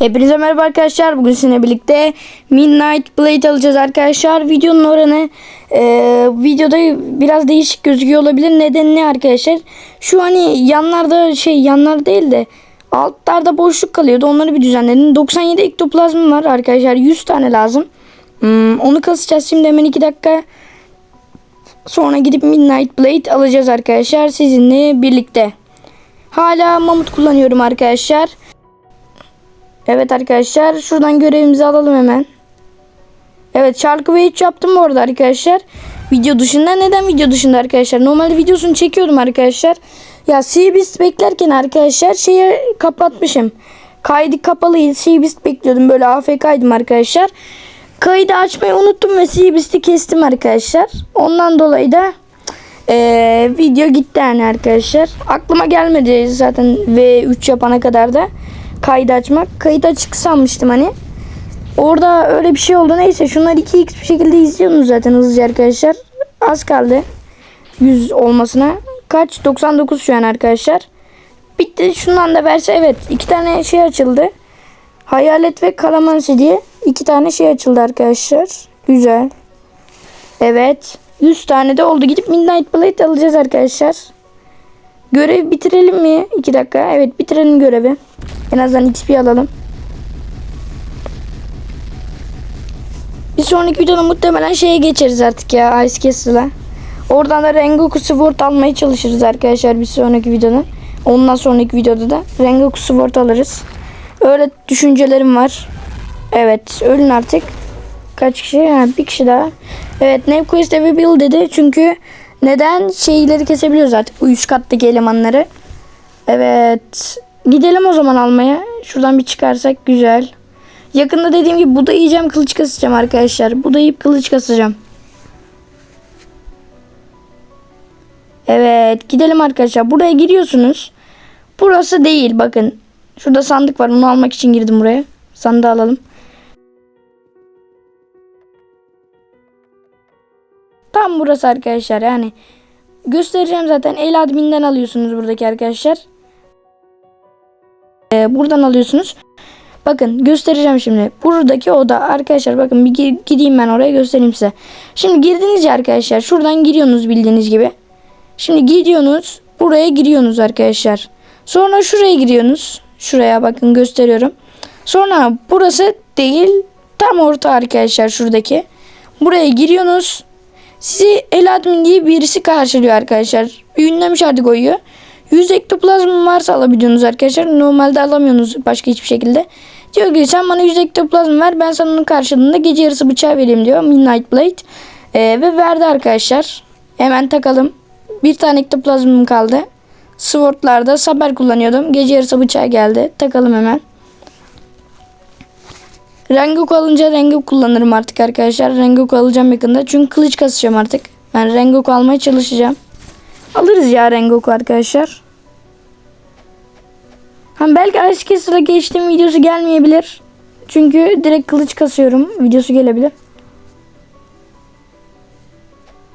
Hepinize merhaba arkadaşlar. Bugün sizinle birlikte Midnight Blade alacağız arkadaşlar. Videonun oranı e, videoda biraz değişik gözüküyor olabilir. Nedeni ne arkadaşlar? Şu hani yanlarda şey yanlar değil de altlarda boşluk kalıyordu. Onları bir düzenledim. 97 ektoplazm var arkadaşlar. 100 tane lazım. Hmm, onu kasacağız şimdi hemen 2 dakika. Sonra gidip Midnight Blade alacağız arkadaşlar sizinle birlikte. Hala mamut kullanıyorum arkadaşlar. Evet arkadaşlar şuradan görevimizi alalım hemen. Evet şarkı ve hiç yaptım bu arada arkadaşlar. Video dışında neden video dışında arkadaşlar? Normalde videosunu çekiyordum arkadaşlar. Ya Seabist beklerken arkadaşlar şeyi kapatmışım. Kaydı kapalıydı. Seabist bekliyordum. Böyle AFK'ydım arkadaşlar. Kaydı açmayı unuttum ve Seabist'i kestim arkadaşlar. Ondan dolayı da eee, video gitti yani arkadaşlar. Aklıma gelmedi zaten V3 yapana kadar da kaydı açmak. Kayıt açık sanmıştım hani. Orada öyle bir şey oldu. Neyse şunlar 2x bir şekilde izliyorsunuz zaten hızlıca arkadaşlar. Az kaldı. 100 olmasına. Kaç? 99 şu an arkadaşlar. Bitti. Şundan da verse evet. iki tane şey açıldı. Hayalet ve Kalamansi diye iki tane şey açıldı arkadaşlar. Güzel. Evet. 100 tane de oldu. Gidip Midnight Blade alacağız arkadaşlar. Görevi bitirelim mi? 2 dakika. Evet bitirelim görevi. En azından XP alalım. Bir sonraki videoda muhtemelen şeye geçeriz artık ya Ice Castle'a. Oradan da Rengoku Sword almaya çalışırız arkadaşlar bir sonraki videoda. Ondan sonraki videoda da Rengoku Sword alırız. Öyle düşüncelerim var. Evet ölün artık. Kaç kişi? Ha, bir kişi daha. Evet Nevquest Available dedi. Çünkü neden şeyleri kesebiliyoruz artık bu üst kattaki elemanları. Evet. Gidelim o zaman almaya. Şuradan bir çıkarsak güzel. Yakında dediğim gibi buda yiyeceğim kılıç kasacağım arkadaşlar. Buda yiyip kılıç kasacağım. Evet gidelim arkadaşlar. Buraya giriyorsunuz. Burası değil bakın. Şurada sandık var. Onu almak için girdim buraya. Sandığı alalım. Tam burası arkadaşlar yani. Göstereceğim zaten. El adminden alıyorsunuz buradaki arkadaşlar. Ee, buradan alıyorsunuz. Bakın göstereceğim şimdi. Buradaki oda arkadaşlar bakın bir gi- gideyim ben oraya göstereyim size. Şimdi girdiniz arkadaşlar. Şuradan giriyorsunuz bildiğiniz gibi. Şimdi gidiyorsunuz. Buraya giriyorsunuz arkadaşlar. Sonra şuraya giriyorsunuz. Şuraya bakın gösteriyorum. Sonra burası değil. Tam orta arkadaşlar şuradaki. Buraya giriyorsunuz. Sizi el admin diye birisi karşılıyor arkadaşlar. Ünlemiş artık koyuyor. 100 ektoplazm varsa alabiliyorsunuz arkadaşlar. Normalde alamıyorsunuz başka hiçbir şekilde. Diyor ki sen bana 100 ektoplazm ver ben sana onun karşılığında gece yarısı bıçağı vereyim diyor. Midnight Blade. Ee, ve verdi arkadaşlar. Hemen takalım. Bir tane ektoplazmım kaldı. Sword'larda saber kullanıyordum. Gece yarısı bıçağı geldi. Takalım hemen. Rengoku alınca Rengoku kullanırım artık arkadaşlar. Rengoku alacağım yakında. Çünkü kılıç kasacağım artık. Ben Rengoku almaya çalışacağım. Alırız ya Rengoku arkadaşlar. Ha belki Ice Castle'a geçtiğim videosu gelmeyebilir. Çünkü direkt kılıç kasıyorum. Videosu gelebilir.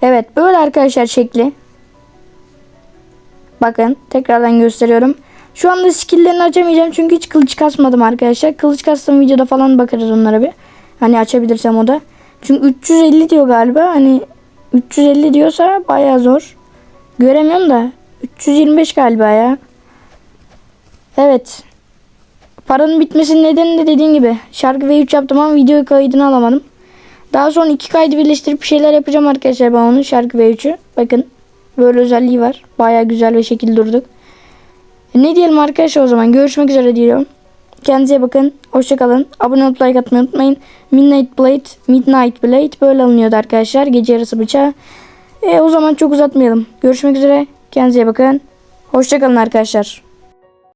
Evet böyle arkadaşlar şekli. Bakın tekrardan gösteriyorum. Şu anda skill'lerini açamayacağım çünkü hiç kılıç kasmadım arkadaşlar. Kılıç kastığım videoda falan bakarız onlara bir. Hani açabilirsem o da. Çünkü 350 diyor galiba. Hani 350 diyorsa bayağı zor. Göremiyorum da 325 galiba ya. Evet. Paranın bitmesinin nedeni de dediğim gibi. Şarkı V3 yaptım ama video kaydını alamadım. Daha sonra iki kaydı birleştirip bir şeyler yapacağım arkadaşlar ben onun şarkı V3'ü. Bakın böyle özelliği var. Baya güzel ve şekil durduk. E, Ne diyelim arkadaşlar o zaman. Görüşmek üzere diyorum. Kendinize bakın. Hoşçakalın. Abone olup like atmayı unutmayın. Midnight Blade, Midnight Blade böyle alınıyordu arkadaşlar. Gece yarısı bıçağı. E, o zaman çok uzatmayalım. Görüşmek üzere. Kendinize bakın. Hoşçakalın arkadaşlar.